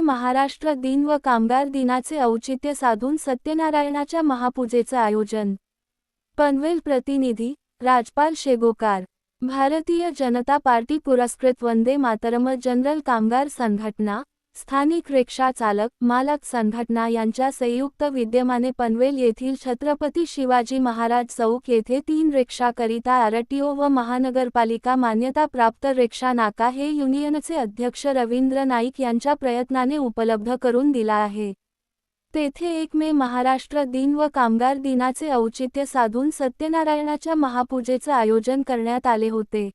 महाराष्ट्र दिन व कामगार दिनाचे औचित्य साधून सत्यनारायणाच्या महापूजेचं आयोजन. पनवेल प्रतिनिधी राजपाल शेगोकार. भारतीय जनता पार्टी पुरस्कृत वंदे मातरम जनरल कामगार संघटना स्थानिक रिक्षा चालक मालक संघटना यांच्या संयुक्त विद्यमाने पनवेल येथील छत्रपती शिवाजी महाराज चौक येथे तीन रिक्षाकरिता आरटीओ व महानगरपालिका मान्यताप्राप्त रिक्षा नाका हे युनियनचे अध्यक्ष रवींद्र नाईक यांच्या प्रयत्नाने उपलब्ध करून दिला आहे. तेथे एक मे महाराष्ट्र दिन व कामगार दिनाचे औचित्य साधून सत्यनारायणाच्या महापूजेचं आयोजन करण्यात आले होते.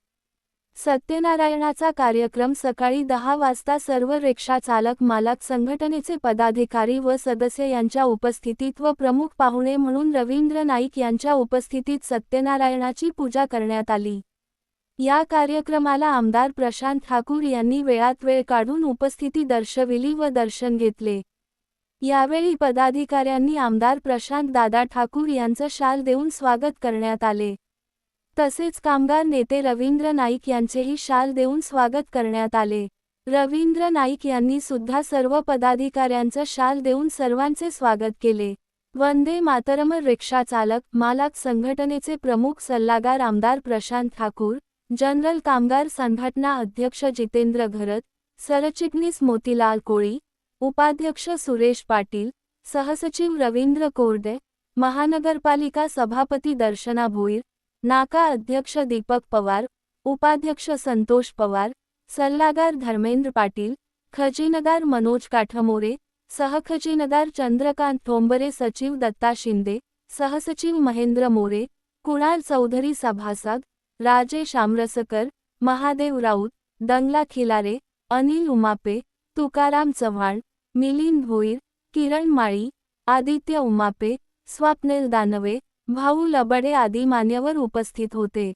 सत्यनारायणाचा कार्यक्रम सकाळी दहा वाजता सर्व रिक्षा चालक मालक संघटनेचे पदाधिकारी व सदस्य यांच्या उपस्थितीत व प्रमुख पाहुणे म्हणून रवींद्र नाईक यांच्या उपस्थितीत सत्यनारायणाची पूजा करण्यात आली. या कार्यक्रमाला आमदार प्रशांत ठाकूर यांनी वेळात वेळ काढून उपस्थिती दर्शविली व दर्शन घेतले. यावेळी पदाधिकाऱ्यांनी आमदार प्रशांत दादा ठाकूर यांचं शाल देऊन स्वागत करण्यात आले. तसेच कामगार नेते रवींद्र नाईक यांचेही शाल देऊन स्वागत करण्यात आले. रवींद्र नाईक यांनी सुद्धा सर्व पदाधिकाऱ्यांचं शाल देऊन सर्वांचे स्वागत केले. वंदे मातरम रिक्षा चालक मालक संघटनेचे प्रमुख सल्लागार आमदार प्रशांत ठाकूर जनरल कामगार संघटना अध्यक्ष जितेंद्र घरत सरचिटणीस मोतीलाल कोळी उपाध्यक्ष सुरेश पाटील सहसचिव रवींद्र कोरडे महानगरपालिका सभापती दर्शना भोईर नाका अध्यक्ष दीपक पवार उपाध्यक्ष संतोष पवार सल्लागार धर्मेंद्र पाटील खजिनदार मनोज काठमोरे सहखजिनदार चंद्रकांत थोंबरे सचिव दत्ता शिंदे सहसचिव महेंद्र मोरे कुणाल चौधरी सभासद राजेश आमरसकर महादेव राऊत दंगला खिलारे अनिल उमापे तुकाराम चव्हाण मिलिंद भोईर किरण माळी आदित्य उमापे स्वप्नील दानवे भाऊ लबडे आदी मान्यवर उपस्थित होते.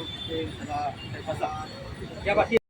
ओके, या बाकी.